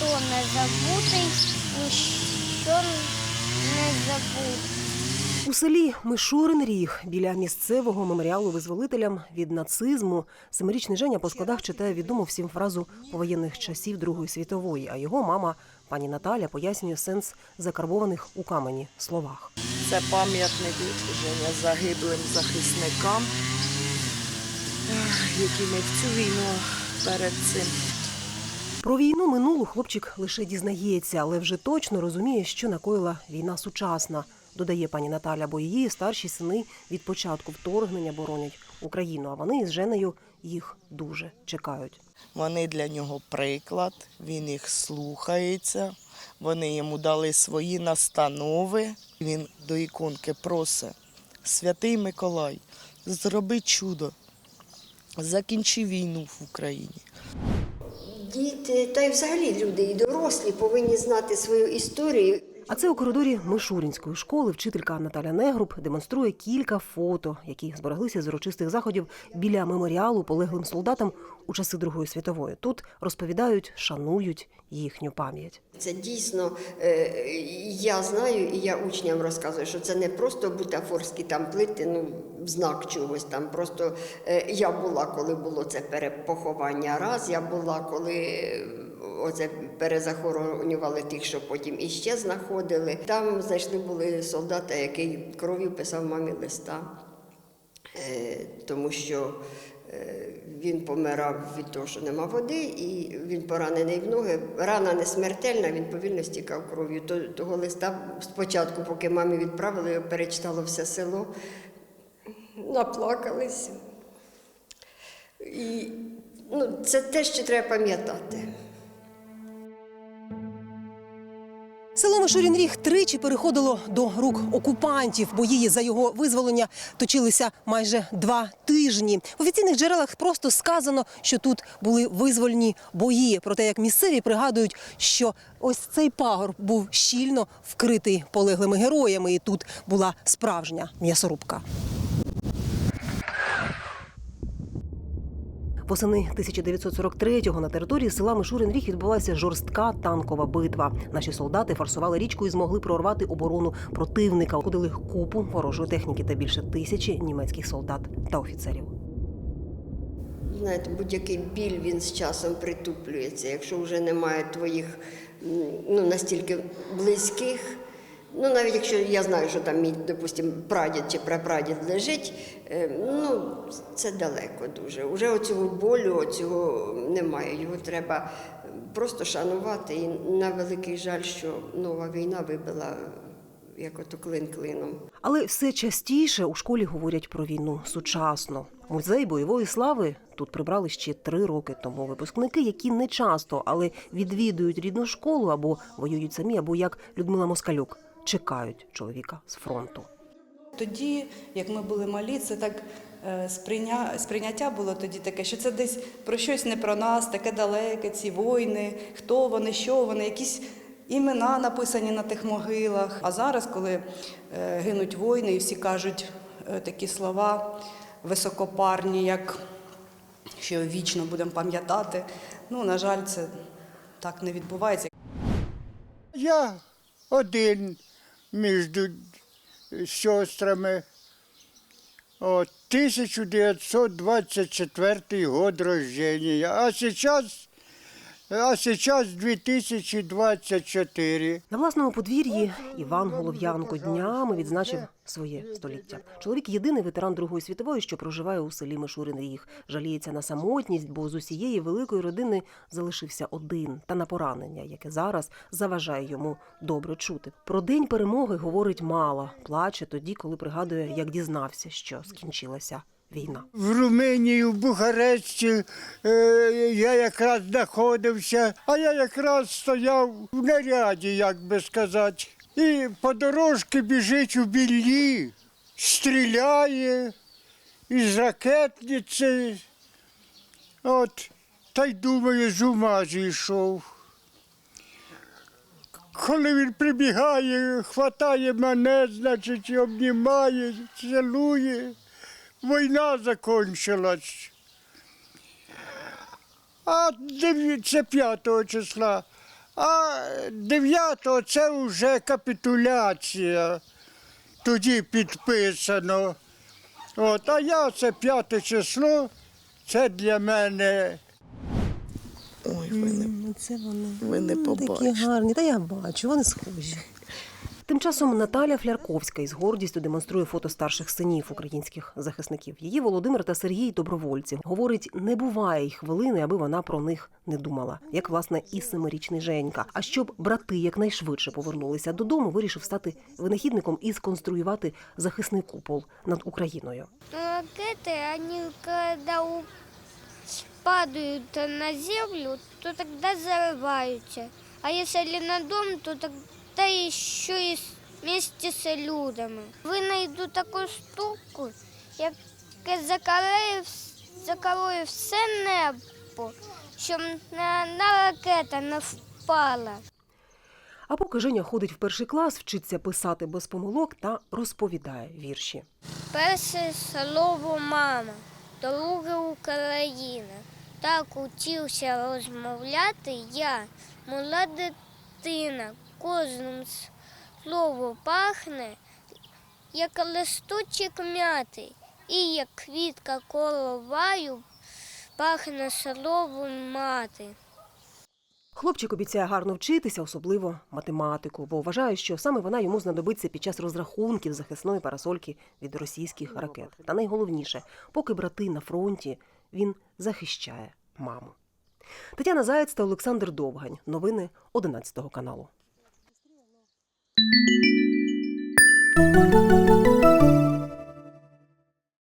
ніхто не забутий, ніщо не забутий. У селі Мишурин Ріг біля місцевого меморіалу визволителям від нацизму семирічний Женя по складах читає відому всім фразу повоєнних часів Другої світової. А його мама, пані Наталя, пояснює сенс закарбованих у камені словах. Це пам'ятник Женя загиблим захисникам, які ми в цю війну перед цим. Про війну минулу хлопчик лише дізнається, але вже точно розуміє, що накоїла війна сучасна. Додає пані Наталя, бо її старші сини від початку вторгнення боронять Україну. А вони із Женею їх дуже чекають. Вони для нього приклад, він їх слухається, вони йому дали свої настанови. Він до іконки просить, святий Миколай, зроби чудо, закінчи війну в Україні. Діти, та й взагалі люди і дорослі повинні знати свою історію. А це у коридорі Мишурінської школи вчителька Наталя Негруб демонструє кілька фото, які збереглися з урочистих заходів біля меморіалу полеглим солдатам у часи Другої світової. Тут розповідають, шанують їхню пам'ять. Це дійсно е, я знаю, і я учням розказую, що це не просто бутафорські там плити, ну знак чогось там. Просто е, я була, коли було це перепоховання. Раз я була, коли е, оце перезахоронювали тих, що потім іще знаходили. Там знайшли були солдата, який кров'ю писав мамі листа. Е, тому що е, він помирав від того, що нема води, і він поранений в ноги. Рана не смертельна, він повільно стікав кров'ю. Того листа спочатку, поки мамі відправили, перечитало все село, наплакались. І ну, це те, що треба пам'ятати. Село Мишурінріг тричі переходило до рук окупантів. Бої за його визволення точилися майже два тижні. В офіційних джерелах просто сказано, що тут були визвольні бої. Проте як місцеві пригадують, що ось цей пагорб був щільно вкритий полеглими героями, і тут була справжня м'ясорубка. Восени 1943-го на території села Мишурин Ріг відбулася жорстка танкова битва. Наші солдати форсували річку і змогли прорвати оборону противника. Ходили купу ворожої техніки та більше тисячі німецьких солдат та офіцерів. Знаєте, будь-який біль він з часом притуплюється. Якщо вже немає твоїх ну, настільки близьких. Ну, навіть якщо я знаю, що там мій, допустим, прадід чи прапрадід лежить, е, ну це далеко дуже. Уже оцього болю, оцього немає. Його треба просто шанувати. І на великий жаль, що нова війна вибила як ото клин клином. Але все частіше у школі говорять про війну сучасно. Музей бойової слави тут прибрали ще три роки тому. Випускники, які не часто, але відвідують рідну школу або воюють самі, або як Людмила Москалюк, чекають чоловіка з фронту. Тоді, як ми були малі, це так е, сприйня... сприйняття було тоді таке, що це десь про щось не про нас, таке далеке, ці воїни, хто вони, що вони, якісь імена написані на тих могилах. А зараз, коли е, гинуть воїни, і всі кажуть е, такі слова високопарні, як що вічно будемо пам'ятати. Ну, на жаль, це так не відбувається. Я один між сестрами. От, 1924 год рождения. А сейчас, а сейчас 2024. На власному подвір'ї Іван Голов'янко днями відзначив своє століття. Чоловік єдиний ветеран Другої світової, що проживає у селі Мишурин Ріг. Жаліється на самотність, бо з усієї великої родини залишився один та на поранення, яке зараз заважає йому добре чути. Про день перемоги говорить мало, плаче тоді, коли пригадує, як дізнався, що скінчилася війна. В Румунії, в Бухаресті е, я якраз знаходився, а я якраз стояв в наряді, як би сказати. І по дорожці біжить у біллі, стріляє із ракетниці. От, та й думаю, з ума зійшов. Коли він прибігає, хватає мене, значить, обнімає, цілує. Війна закончилась. А дивіться 5 числа. А 9 це вже капітуляція. Тоді підписано. От, а я це п'яте число, це для мене Ой, ви не, Ну, Це вони. ви не Такі гарні, та я бачу, вони схожі. Тим часом Наталя Флярковська із гордістю демонструє фото старших синів українських захисників. Її Володимир та Сергій добровольці. Говорить, не буває й хвилини, аби вона про них не думала, як власне і семирічний Женька. А щоб брати якнайшвидше повернулися додому, вирішив стати винахідником і сконструювати захисний купол над Україною. Но ракеты, они когда у- падают на землю, то тогда взрываются. А если на дом, то тогда еще и с- вместе с людьми. Винайду таку штуку, яка закалає, закалує все небо, щоб на, на ракета не впала. А поки Женя ходить в перший клас, вчиться писати без помилок та розповідає вірші. Перше слово мама, друге Україна. Так учився розмовляти я, мала дитина. Кожним с- слово пахне, як листочок м'яти, і як квітка короваю, пахне слово мати. Хлопчик обіцяє гарно вчитися, особливо математику, бо вважає, що саме вона йому знадобиться під час розрахунків захисної парасольки від російських ракет. Та найголовніше, поки брати на фронті, він захищає маму. Тетяна Заєць та Олександр Довгань. Новини 11 каналу. Música